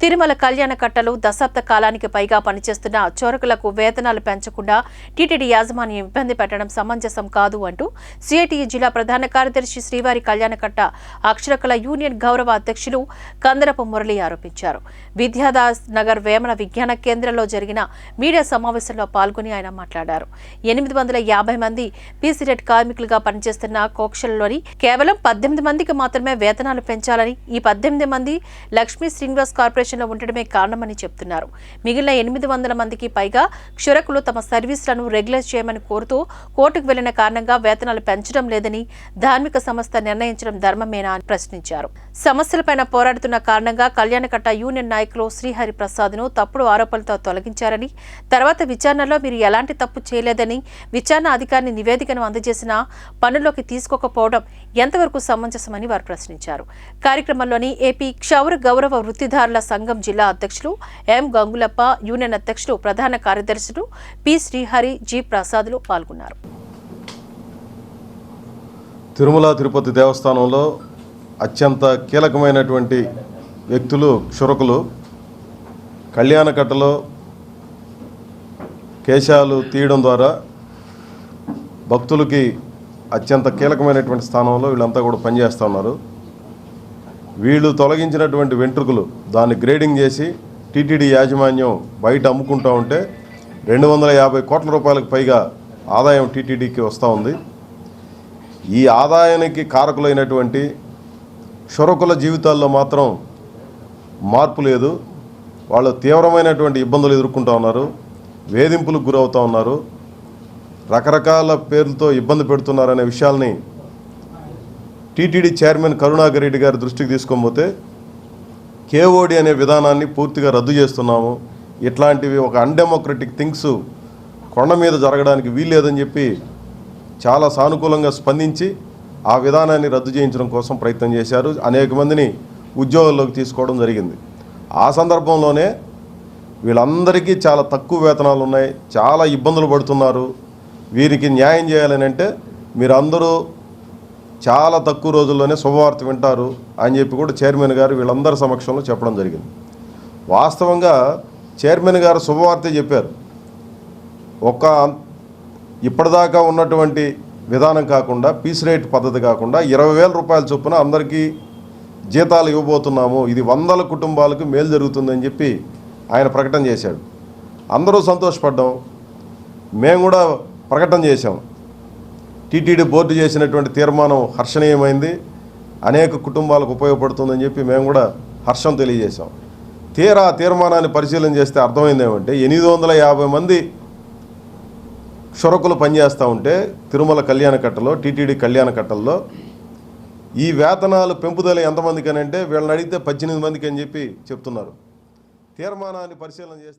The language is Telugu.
తిరుమల కళ్యాణ కట్టలు దశాబ్ద కాలానికి పైగా పనిచేస్తున్న చోరకులకు వేతనాలు పెంచకుండా టీటీడీ యాజమాన్యం ఇబ్బంది పెట్టడం సమంజసం కాదు అంటూ సిఐటియు జిల్లా ప్రధాన కార్యదర్శి శ్రీవారి కళ్యాణకట్ట అక్షరకళ యూనియన్ గౌరవ అధ్యక్షులు కందరపు మురళి ఆరోపించారు. విద్యాదాస్ నగర్ వేమన విజ్ఞాన కేంద్రంలో జరిగిన మీడియా సమావేశంలో పాల్గొని ఆయన మాట్లాడారు. ఎనిమిది వందల యాభై మంది పీసీరెట్ కార్మికులుగా పనిచేస్తున్న కోక్షల్లోని కేవలం పద్దెనిమిది మందికి మాత్రమే వేతనాలు పెంచాలని ఈ పద్దెనిమిది మంది లక్ష్మీ శ్రీనివాస్ కార్పొరేషన్లో ఉండడమే కారణమని చెప్తున్నారు. మిగిలిన ఎనిమిది వందల మందికి పైగా క్షురకులు తమ సర్వీసులను రెగ్యులర్ చేయమని కోరుతూ కోర్టుకు వెళ్ళిన కారణంగా వేతనాలు పెంచడం లేదని ధార్మిక సంస్థ నిర్ణయించడం ధర్మమేనా అని ప్రశ్నించారు. సమస్యలపైన పోరాడుతున్న కారణంగా కళ్యాణకట్ట యూనియన్ నాయకులు శ్రీహరి ప్రసాద్ను తప్పుడు ఆరోపణలతో తొలగించారని తర్వాత విచారణలో మీరు ఎలాంటి తప్పు చేయలేదని విచారణ అధికారిని నివేదికను అందజేసిన పనుల్లోకి తీసుకోకపోవడం ఎంతవరకు సమంజసమని వారు ప్రశ్నించారు. కార్యక్రమంలోని ఏపీ క్షౌర గౌరవ వృత్తిదారుల సంఘం జిల్లా అధ్యక్షులు ఎం గంగులప్ప యూనియన్ అధ్యక్షులు ప్రధాన కార్యదర్శులు పి శ్రీహరి జి ప్రసాద్లు పాల్గొన్నారు. తిరుమల తిరుపతి దేవస్థానంలో అత్యంత కీలకమైనటువంటి వ్యక్తులు క్షురకులు కళ్యాణకట్టలో కేశాలు తీయడం ద్వారా భక్తులకి అత్యంత కీలకమైనటువంటి స్థానంలో వీళ్ళంతా కూడా పనిచేస్తూ ఉన్నారు. వీళ్ళు తొలగించినటువంటి వెంట్రుకలు దాన్ని గ్రేడింగ్ చేసి టీటీడీ యాజమాన్యం బయట అమ్ముకుంటూ ఉంటే రెండు వందల యాభై కోట్ల రూపాయలకు పైగా ఆదాయం టీటీడీకి వస్తూ ఉంది. ఈ ఆదాయానికి కారకులైనటువంటి క్షురకుల జీవితాల్లో మాత్రం మార్పు లేదు. వాళ్ళు తీవ్రమైనటువంటి ఇబ్బందులు ఎదుర్కొంటూ ఉన్నారు. వేధింపులకు గురవుతూ ఉన్నారు. రకరకాల పేర్లతో ఇబ్బంది పెడుతున్నారనే విషయాల్ని టీటీడీ చైర్మన్ కరుణాకర్ రెడ్డి గారి దృష్టికి తీసుకొనిపోతే కేఓడి అనే విధానాన్ని పూర్తిగా రద్దు చేస్తున్నాము. ఇట్లాంటివి ఒక అన్డెమోక్రటిక్ థింగ్స్ కొండ మీద జరగడానికి వీల్లేదని చెప్పి చాలా సానుకూలంగా స్పందించి ఆ విధానాన్ని రద్దు చేయించడం కోసం ప్రయత్నం చేశారు. అనేక మందిని ఉద్యోగాల్లోకి తీసుకోవడం జరిగింది. ఆ సందర్భంలోనే వీళ్ళందరికీ చాలా తక్కువ వేతనాలు ఉన్నాయి. చాలా ఇబ్బందులు పడుతున్నారు. వీరికి న్యాయం చేయాలని అంటే మీరందరూ చాలా తక్కువ రోజుల్లోనే శుభవార్త వింటారు అని చెప్పి కూడా చైర్మన్ గారు వీళ్ళందరి సమక్షంలో చెప్పడం జరిగింది. వాస్తవంగా చైర్మన్ గారు శుభవార్తే చెప్పారు. ఒక ఇప్పటిదాకా ఉన్నటువంటి విధానం కాకుండా పీస్ రేట్ పద్ధతి కాకుండా ఇరవై వేల రూపాయల చొప్పున అందరికీ జీతాలు ఇవ్వబోతున్నాము. ఇది వందల కుటుంబాలకు మేలు జరుగుతుందని చెప్పి ఆయన ప్రకటన చేశాడు. అందరూ సంతోషపడ్డాం. మేము కూడా ప్రకటన చేశాం. టీటీడీ బోర్డు చేసినటువంటి తీర్మానం హర్షణీయమైంది. అనేక కుటుంబాలకు ఉపయోగపడుతుందని చెప్పి మేము కూడా హర్షం తెలియజేశాం. తీరా తీర్మానాన్ని పరిశీలన చేస్తే అర్థమైంది ఏమంటే ఎనిమిది వందల యాభై మంది క్షురకులు పనిచేస్తూ ఉంటే తిరుమల కళ్యాణకట్టలో టీటీడీ కళ్యాణకట్టల్లో ఈ వేతనాలు పెంపుదల ఎంతమందికి అని అంటే వీళ్ళని అడిగితే పద్దెనిమిది మందికి అని చెప్పి చెప్తున్నారు. తీర్మానాన్ని పరిశీలన చేస్తే